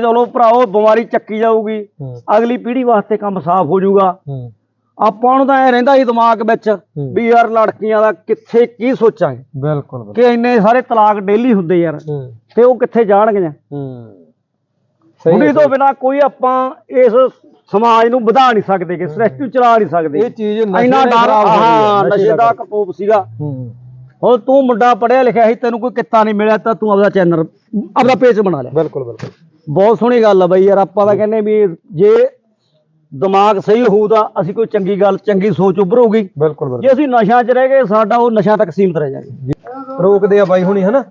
ਚਲੋ ਭਰਾਓ ਬਿਮਾਰੀ ਚੱਕੀ ਜਾਊਗੀ। ਅਗਲੀ ਪੀੜ੍ਹੀ ਵਾਸਤੇ ਕੰਮ ਸਾਫ਼ ਹੋ ਜਾਊਗਾ। ਆਪਾਂ ਨੂੰ ਤਾਂ ਐ ਰਹਿੰਦਾ ਸੀ ਦਿਮਾਗ ਵਿੱਚ। ਵੀ ਯਾਰ ਲੜਕੀਆਂ ਦਾ ਕਿੱਥੇ ਕੀ ਸੋਚਾਂਗੇ। ਬਿਲਕੁਲ ਕਿ ਇੰਨੇ ਸਾਰੇ ਤਲਾਕ ਡੇਲੀ ਹੁੰਦੇ ਯਾਰ। ਤੇ ਉਹ ਕਿੱਥੇ ਜਾਣਗੀਆਂ। ਹੈ, ਤੋਂ ਬਿਨਾ ਕੋਈ ਆਪਾਂ ਇਸ ਸਮਾਜ ਨੂੰ ਵਧਾ ਨਹੀਂ ਸਕਦੇ ਕਿ ਸ੍ਰਿਸ਼ਟੀ ਚਲਾ ਨਹੀਂ ਸਕਦੇ। ਇਹ ਚੀਜ਼ ਇੰਨਾ ਡਰ ਹੋ ਨਸ਼ੇ ਦਾ ਕਪੋਪ ਸੀਗਾ। ਹੂੰ। ਹੁਣ ਤੂੰ ਮੁੰਡਾ ਪੜਿਆ ਲਿਖਿਆ ਸੀ ਤੈਨੂੰ ਕੋਈ ਕਿੱਤਾ ਨਹੀਂ ਮਿਲਿਆ ਤਾਂ ਤੂੰ ਆਪਦਾ ਚੈਨਲ ਆਪਦਾ ਪੇਜ ਬਣਾ ਲਿਆ ਬਿਲਕੁਲ ਬਿਲਕੁਲ। ਬਹੁਤ ਸੋਹਣੀ ਗੱਲ ਆ ਬਈ ਯਾਰ ਆਪਾਂ ਤਾਂ ਕਹਿੰਦੇ ਵੀ ਜੇ ਦਿਮਾਗ ਸਹੀ ਹੋਊ ਤਾਂ ਅਸੀਂ ਕੋਈ ਚੰਗੀ ਗੱਲ ਚੰਗੀ ਸੋਚ ਉੱਭਰੂਗੀ। ਬਿਲਕੁਲ ਜੇ ਅਸੀਂ ਨਸ਼ਿਆਂ 'ਚ ਰਹਿ ਗਏ ਸਾਡਾ ਉਹ ਨਸ਼ਿਆਂ ਤੱਕ ਸੀਮਤ ਰਹਿ ਜਾਏਗਾ। ਰੋਕਦੇ ਆ ਬਾਈ ਹੁਣੀ ਹਨਾ?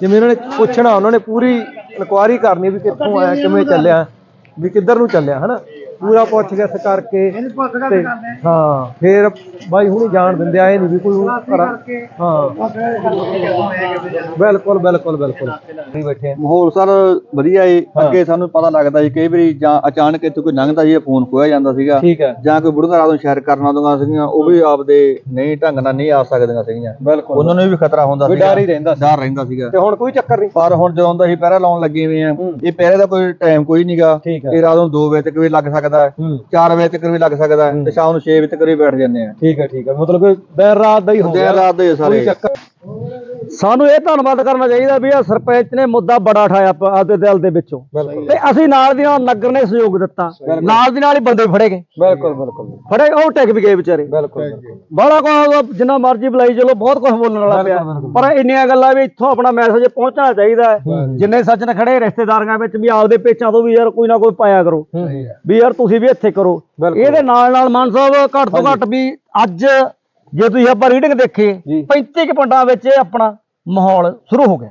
ਜਿਵੇਂ ਇਹਨਾਂ ਨੇ ਪੁੱਛਣਾ ਉਹਨਾਂ ਨੇ ਪੂਰੀ ਇਨਕੁਆਇਰੀ ਕਰਨੀ ਵੀ ਕਿੱਥੋਂ ਆਇਆ ਕਿਵੇਂ ਚੱਲਿਆ ਵੀ ਕਿੱਧਰ ਨੂੰ ਚੱਲਿਆ ਹਨਾ? ਪੂਰਾ ਪੁੱਛ ਗਿੱਛ ਕਰਕੇ ਤੇ ਹਾਂ ਫੇਰ ਬਾਈ ਹੁਣੀ ਜਾਣ ਦਿੰਦੇ ਆਏ ਨਹੀਂ ਵੀ ਕੋਈ ਘਰਾਂ ਹਾਂ। ਬਿਲਕੁਲ ਬਿਲਕੁਲ ਬਿਲਕੁਲ। ਨਹੀਂ ਬੈਠੇ ਆ। ਮਾਹੌਲ ਸਰ ਵਧੀਆ ਏ। ਅੱਗੇ ਸਾਨੂੰ ਪਤਾ ਲੱਗਦਾ ਸੀ ਕਈ ਵਾਰੀ ਜਾਂ ਅਚਾਨਕ ਇੱਥੇ ਕੋਈ ਲੰਘਦਾ ਸੀ ਫੋਨ ਖੋਇਆ ਜਾਂਦਾ ਸੀਗਾ। ਠੀਕ ਹੈ। ਜਾਂ ਕੋਈ ਬੁੜੀਆਂ ਰਾਤ ਨੂੰ ਸ਼ਹਿਰ ਕਰਨ ਆਉਂਦੀਆਂ ਸੀਗੀਆਂ ਉਹ ਵੀ ਆਪਦੇ ਨਹੀਂ ਢੰਗ ਨਾਲ ਨਹੀਂ ਆ ਸਕਦੀਆਂ ਸੀਗੀਆਂ। ਬਿਲਕੁਲ। ਉਹਨਾਂ ਨੂੰ ਵੀ ਖਤਰਾ ਹੁੰਦਾ ਵੀ ਸੀਗਾ। ਡਰ ਹੀ ਰਹਿੰਦਾ ਸੀ। ਡਰ ਰਹਿੰਦਾ ਸੀਗਾ। ਤੇ ਹੁਣ ਕੋਈ ਚੱਕਰ ਨਹੀਂ। ਪਰ ਹੁਣ ਜਦੋਂ ਦਾ ਅਸੀਂ ਪਹਿਰਾ ਲਾਉਣ ਲੱਗੇ ਹੋਏ ਆ ਇਹ ਪਹਿਰੇ ਦਾ ਕੋਈ ਟਾਈਮ ਕੋਈ ਨਹੀਂਗਾ ਠੀਕ ਹੈ। ਇਹ ਰਾਤ ਨੂੰ 2 ਵਜੇ ਤੱਕ ਵੀ ਲੱਗ ਸਕਦਾ ਹੈ। ਹੂੰ। 4 ਵਜੇ ਤੱਕ ਵੀ ਲੱਗ ਸਕਦਾ ਹੈ ਤੇ ਸ਼ਾਮ ਨੂੰ 6 ਵਜੇ ਤੱਕ ਵੀ ਬੈਠ ਜਾਂਦੇ ਆ। ਠੀਕ ਹੈ ਠੀਕ ਹੈ। ਮਤਲਬ ਕਿ ਦੇਰ ਰਾਤ ਦਾ ਹੀ ਹੋ ਗਿਆ ਦੇਰ ਰਾਤ ਦੇ ਸਾਰੇ ਕੋਈ ਚੱਕਰ ਸਾਨੂੰ ਇਹ ਧੰਨਵਾਦ ਕਰਨਾ ਚਾਹੀਦਾ ਵੀ ਆ ਸਰਪੰਚ ਨੇ ਮੁੱਦਾ ਬੜਾ ਉਠਾਇਆ ਆਪਾਂ ਆਪਦੇ ਦਿਲ ਦੇ ਵਿੱਚੋਂ। ਤੇ ਅਸੀਂ ਨਾਲ ਦੀ ਨਾਲ ਨਗਰ ਨੇ ਸਹਿਯੋਗ ਦਿੱਤਾ। ਨਾਲ ਦੀ ਨਾਲ ਹੀ ਬੰਦੇ ਫੜੇ ਗਏ। ਬਿਲਕੁਲ ਬਿਲਕੁਲ। ਫੜੇ ਉਹ ਟਿਕ ਵੀ ਗਏ ਵਿਚਾਰੇ। ਬਿਲਕੁਲ ਬੜਾ ਕੋਲ ਜਿੰਨਾ ਮਰਜ਼ੀ ਬੁਲਾਈ ਚਲੋ ਬਹੁਤ ਕੁਝ ਬੋਲਣ ਵਾਲਾ ਪਿਆ। ਪਰ ਇੰਨੀਆਂ ਗੱਲਾਂ ਵੀ ਇੱਥੋਂ ਆਪਣਾ ਮੈਸੇਜ ਪਹੁੰਚਣਾ ਚਾਹੀਦਾ ਹੈ। ਜਿੰਨੇ ਸੱਜਣ ਖੜੇ ਰਿਸ਼ਤੇਦਾਰੀਆਂ ਵਿੱਚ ਵੀ ਆਪਦੇ ਪੇਚਾਂ ਤੋਂ ਵੀ ਯਾਰ ਕੋਈ ਨਾ ਕੋਈ ਪਾਇਆ ਕਰੋ। ਵੀ ਯਾਰ ਤੁਸੀਂ ਵੀ ਇੱਥੇ ਕਰੋ। ਇਹਦੇ ਨਾਲ ਨਾਲ ਮਾਨ ਸਾਹਿਬ ਘੱਟ ਤੋਂ ਘੱਟ ਵੀ ਅੱਜ ਜੇ ਤੁਸੀਂ ਆਪਾਂ ਰੀਡਿੰਗ ਦੇਖੀਏ ਜੀ। 35 ਕੁ ਪਿੰਡਾਂ ਵਿੱਚ ਇਹ ਆਪਣਾ ਮਾਹੌਲ ਸ਼ੁਰੂ ਹੋ ਗਿਆ